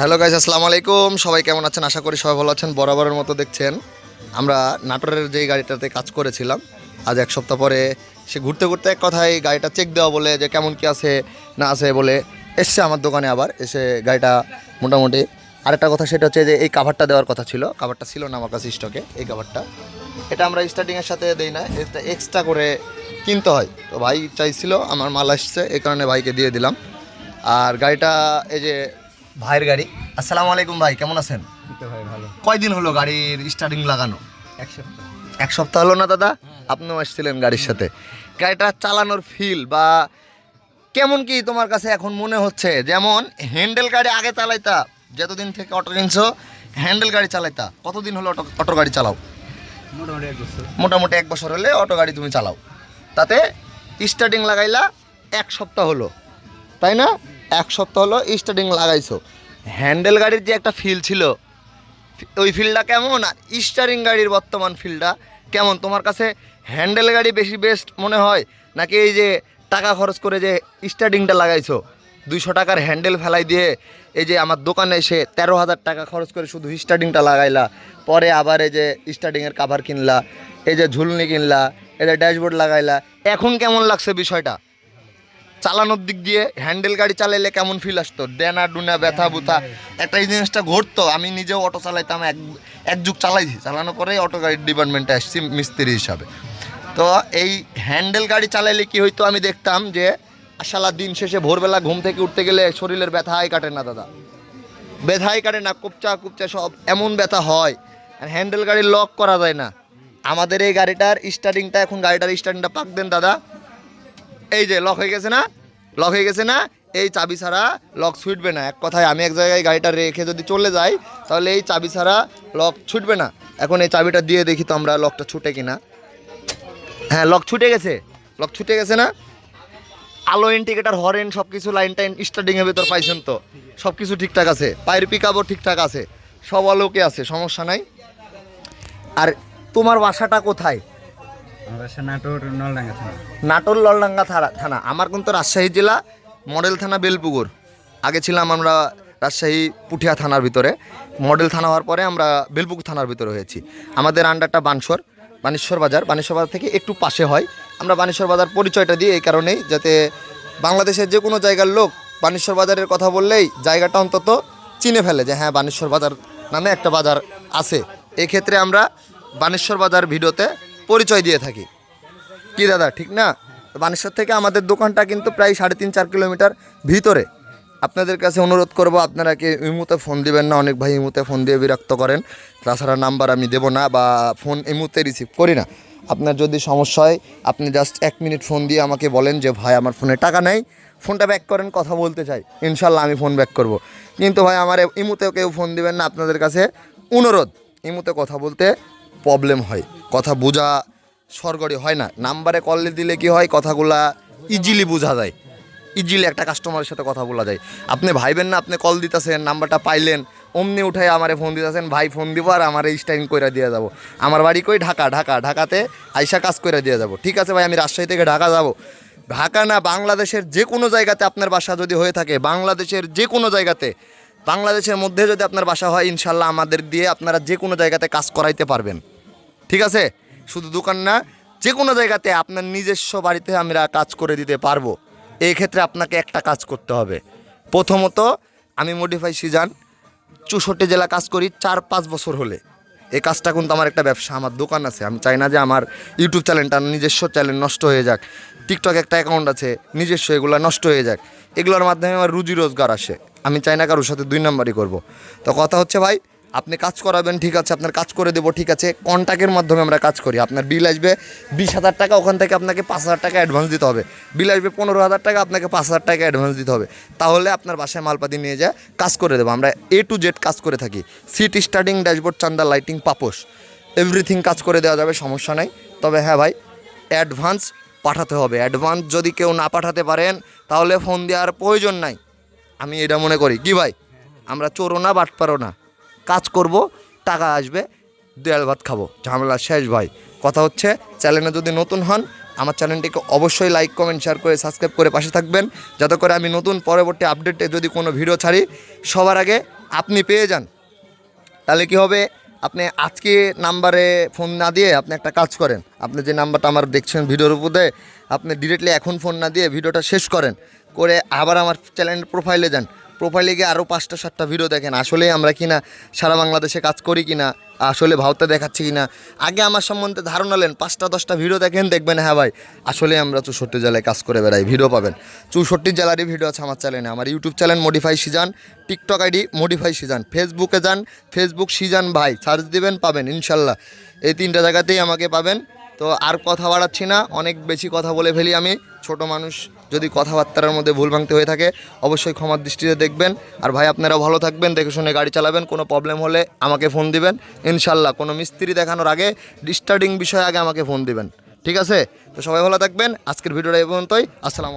Hello guys আসসালামু আলাইকুম। সবাই কেমন আছেন? আশা করি সবাই ভালো আছেন। বরাবরের মতো দেখছেন। আমরা নাটোরের যেই গাড়িটাতে কাজ করেছিলাম, আজ এক সপ্তাহ পরে সে ঘুরতে ঘুরতে এক কথায় গাড়িটা চেক দেওয়া বলে যে কেমন কি আছে, না আছে বলে এসছে আমার দোকানে আবার। এসে গাড়িটা মোটামুটি আরেকটা কথা সেটা হচ্ছে যে এই কাভারটা দেওয়ার কথা ছিল। কাভারটা ছিল না আমার কাছে স্টকে এই কাভারটা এটা আমরা স্টার্টিংয়ের সাথে দেই না, এটা এক্সট্রা করে কিনতে হয়। তো ভাই চাইছিল, আমার মাল আসছে, এই কারণে ভাইকে দিয়ে দিলাম। আর গাড়িটা এই যে ভাইয়ের গাড়ি। আসসালামু আলাইকুম ভাই কেমন আছেন? ভাই ভালো। কয়দিন হলো গাড়ির স্টার্টিং লাগানো? এক সপ্তাহ। এক সপ্তাহ হলো না দাদা? আপনিও আসছিলেন গাড়ির সাথে। গাড়িটা চালানোর ফিল বা কেমন কি তোমার কাছে এখন মনে হচ্ছে? যেমন হ্যান্ডেল গাড়ি আগে চালাইতা যতদিন থেকে অটো কিনছো হ্যান্ডেল গাড়ি চালাইতা কতদিন হলো অটো অটো গাড়ি চালাও? মোটামুটি এক বছর। মোটামুটি এক বছর হলে অটো গাড়ি তুমি চালাও। তাতে স্টার্টিং লাগাইলা এক সপ্তাহ হলো। তাই না? এক সপ্তাহ হলো স্টার্টিং লাগাইছো। হ্যান্ডেল গাড়ির যে একটা ফিল ছিল, ওই ফিলটা কেমন? আর স্টারিং গাড়ির বর্তমান ফিলটা কেমন? তোমার কাছে হ্যান্ডেল গাড়ি বেশি বেস্ট মনে হয়? নাকি এই যে টাকা খরচ করে যে স্টার্টিংটা লাগাইছো? দুইশো টাকার হ্যান্ডেল ফেলাই দিয়ে এই যে আমার দোকানে এসে তেরো হাজার টাকা খরচ করে শুধু স্টার্টিংটা লাগাইলা, পরে আবার এই যে স্টার্টিংয়ের কাভার কিনলা, এই যে ঝুলনি কিনলা, এই যে ড্যাশবোর্ড লাগাইলা, এখন কেমন লাগছে বিষয়টা? চালানোর দিক দিয়ে হ্যান্ডেল গাড়ি চালাইলে কেমন ফিল আসতো? ডেনা ডুনা ব্যথা বুথা একটা এই জিনিসটা ঘটতো। আমি নিজেও অটো চালাইতাম এক এক যুগ চালাইছি। চালানোর পরেই অটো গাড়ির ডিপার্টমেন্টে আসছি মিস্ত্রি হিসাবে। তো এই হ্যান্ডেল গাড়ি চালাইলে কি হইতো? আমি দেখতাম যে আশালা দিন শেষে ভোরবেলা ঘুম থেকে উঠতে গেলে শরীরের ব্যথাই কাটে না দাদা। ব্যথাই কাটে না কুপচা কুপচা সব এমন ব্যথা হয়। আর হ্যান্ডেল গাড়ি লক করা যায় না। আমাদের এই গাড়িটার স্টার্টিংটা এখন গাড়িটার স্টার্টিংটা পাক দেন দাদা। এই যে লক হয়ে গেছে না? লক হয়ে গেছে না? এই চাবি ছাড়া লক ছুটবে না। এক কথায় আমি এক জায়গায় গাড়িটা রেখে যদি চলে যাই, তাহলে এই চাবি ছাড়া লক ছুটবে না। এখন এই চাবিটা দিয়ে দেখি তো আমরা লকটা ছুটে কিনা। হ্যাঁ লক ছুটে গেছে। লক ছুটে গেছে না? আলো ইন্ডিকেটার হরেন সব কিছু লাইন টাইন স্টার্টিংয়ের ভেতর পাইছেন তো। সব কিছু ঠিকঠাক আছে। পায়ের পিক আপও ঠিকঠাক আছে। সব আলোকে আছে, সমস্যা নাই। আর তোমার বাসাটা কোথায়? নাটোর ললডাঙ্গা থানা। থানা আমার কিন্তু রাজশাহী জেলা, মডেল থানা বেলপুকুর। আগে ছিলাম আমরা রাজশাহী পুঠিয়া থানার ভিতরে। মডেল থানা হওয়ার পরে আমরা বেলপুকুর থানার ভিতরে হয়েছি। আমাদের আন্ডারটা বানসর, বানেশ্বর বাজার। বানেশ্বর বাজার থেকে একটু পাশে হয়। আমরা বানেশ্বর বাজার পরিচয়টা দিই এই কারণেই, যাতে বাংলাদেশের যে কোনো জায়গার লোক বানেশ্বর বাজারের কথা বললেই জায়গাটা অন্তত চিনে ফেলে যে হ্যাঁ বানেশ্বর বাজার নামে একটা বাজার আছে। এক্ষেত্রে আমরা বানেশ্বর বাজার ভিডিওতে পরিচয় দিয়ে থাকি। কি দাদা, ঠিক না? বানেশ্বর থেকে আমাদের দোকানটা কিন্তু প্রায় সাড়ে তিন চার কিলোমিটার ভিতরে। আপনাদের কাছে অনুরোধ করব, আপনারা কি ইমুতে ফোন দিবেন না? অনেক ভাই ইমুতে ফোন দিয়ে বিরক্ত করেন। তাছাড়া নাম্বার আমি দেবো না বা ফোন ইমুতে রিসিভ করি না। আপনার যদি সমস্যা হয়, আপনি জাস্ট এক মিনিট ফোন দিয়ে আমাকে বলেন যে, ভাই, আমার ফোনে টাকা নেই। ফোনটা ব্যাক করেন, কথা বলতে চাই। ইনশাল্লাহ আমি ফোন ব্যাক করব। কিন্তু ভাই, আমার ইমুতেও কেউ ফোন দিবেন না। আপনাদের কাছে অনুরোধ, ইমুতে কথা বলতে প্রবলেম হয়। কথা বোঝা সরগড়ি হয় না। নাম্বারে কল দিলে কি হয়? কথাগুলা ইজিলি বোঝা যায়। ইজিলি একটা কাস্টমারের সাথে কথা বলা যায়। আপনি ভাইবেন না, আপনি কল দিতেছেন, নাম্বারটা পাইলেন, অমনি উঠাই আমারে ফোন দিতেছেন, ভাই ফোন দিব আর আমার এই স্টাইন কইরা দিয়ে যাব। আমার বাড়ি কই? ঢাকা ঢাকা, ঢাকাতে আইসা কাজ করে দিয়ে যাব। ঠিক আছে ভাই, আমি রাজশাহী থেকে ঢাকা যাব। ঢাকা না, বাংলাদেশের যে কোনো জায়গাতে আপনার বাসা যদি হয়ে থাকে, বাংলাদেশের যে কোনো জায়গাতে বাংলাদেশের মধ্যে যদি আপনার বাসা হয়, ইনশাল্লাহ আমাদের দিয়ে আপনারা যে কোনো জায়গাতে কাজ করাইতে পারবেন। ঠিক আছে? শুধু দোকান না, যে কোনো জায়গাতে আপনার নিজস্ব বাড়িতে আমরা কাজ করে দিতে পারব। এই ক্ষেত্রে আপনাকে একটা কাজ করতে হবে। প্রথমত, আমি মডিফাই সিজান চৌষট্টি জেলা কাজ করি চার পাঁচ বছর হলে। এই কাজটা কিন্তু আমার একটা ব্যবসা, আমার দোকান আছে। আমি চাই না যে আমার ইউটিউব চ্যানেলটা নিজস্ব চ্যানেল নষ্ট হয়ে যাক। টিকটক একটা অ্যাকাউন্ট আছে, নিজস্ব এগুলো নষ্ট হয়ে যাক। এগুলোর মাধ্যমে আমার রুজি রোজগার আসে। আমি চাই না কারোর সাথে দুই নম্বরই করব। তো কথা হচ্ছে ভাই, আপনি কাজ করাবেন, ঠিক আছে, আপনার কাজ করে দেবো, ঠিক আছে কন্ট্যাক্টের মাধ্যমে আমরা কাজ করি। আপনার বিল আসবে বিশ হাজার টাকা, ওখান থেকে আপনাকে পাঁচ হাজার টাকা অ্যাডভান্স দিতে হবে। বিল আসবে পনেরো হাজার টাকা, আপনাকে পাঁচ হাজার টাকা অ্যাডভান্স দিতে হবে। তাহলে আপনার বাসায় মালপাতি নিয়ে যায় কাজ করে দেবো। আমরা এ টু জেড কাজ করে থাকি। সিট স্টার্টিং ড্যাশবোর্ড চান্দা লাইটিং পাপোশ। এভরিথিং কাজ করে দেওয়া যাবে, সমস্যা নাই। তবে হ্যাঁ ভাই অ্যাডভান্স পাঠাতে হবে। অ্যাডভান্স যদি কেউ না পাঠাতে পারেন, তাহলে ফোন দেওয়ার প্রয়োজন নাই। আমি এটা মনে করি। কি ভাই? আমরা চোরও না বাটপারও না। কাজ করব, টাকা আসবে, দেয়াল ভাত খাব। ঝামেলা শেষ ভাই। কথা হচ্ছে, চ্যানেলে যদি নতুন হন, আমার চ্যানেলটিকে অবশ্যই লাইক কমেন্ট শেয়ার করে সাবস্ক্রাইব করে পাশে থাকবেন। যাতে করে আমি নতুন পরবর্তী আপডেটে যদি কোনো ভিডিও ছাড়ি, সবার আগে আপনি পেয়ে যান। তাহলে কি হবে? আপনি আজকে নাম্বারে ফোন না দিয়ে আপনি একটা কাজ করেন। আপনি যে নাম্বারটা আমার দেখছেন ভিডিওর উপরে, আপনি ডিরেক্টলি এখন ফোন না দিয়ে ভিডিওটা শেষ করেন। করে আবার আমার চ্যানেল প্রোফাইলে যান। প্রোফাইলে গিয়ে আরও পাঁচটা, সাতটা ভিডিও দেখেন আসলে আমরা কি না সারা বাংলাদেশে কাজ করি কি না আসলে ভাবতে দেখাচ্ছি কি না আগে আমার সম্বন্ধে ধারণা নেন, পাঁচটা, দশটা ভিডিও দেখেন, দেখবেন হ্যাঁ ভাই, আসলে আমরা চৌষট্টি জেলায় কাজ করে বেড়াই ভিডিও পাবেন। চৌষট্টি জেলারই ভিডিও আছে আমার চ্যানেলে আমার YouTube channel modify Sizan TikTok ID modify Sizan ফেসবুকে যান ফেসবুক সিজান ভাই সার্চ দিবেন, পাবেন, ইনশাল্লাহ। এই তিনটা জায়গাতেই আমাকে পাবেন। তো আর কথা বাড়াচ্ছি না, অনেক বেশি কথা বলে ফেলি আমি। ছোট মানুষ যদি কথাবার্তার মধ্যে ভুল ভাঙতে হয়ে থাকে, অবশ্যই ক্ষমার দৃষ্টিতে দেখবেন। আর ভাই আপনারা ভালো থাকবেন, দেখে শুনে গাড়ি চালাবেন, কোনো প্রবলেম হলে আমাকে ফোন দিবেন। ইনশাল্লাহ, কোনো মিস্ত্রি দেখানোর আগে ডিস্টার্বিং বিষয়ে আগে আমাকে ফোন দিবেন। ঠিক আছে? তো সবাই ভালো থাকবেন। আজকের ভিডিওটা এই পর্যন্তই। আসসালাম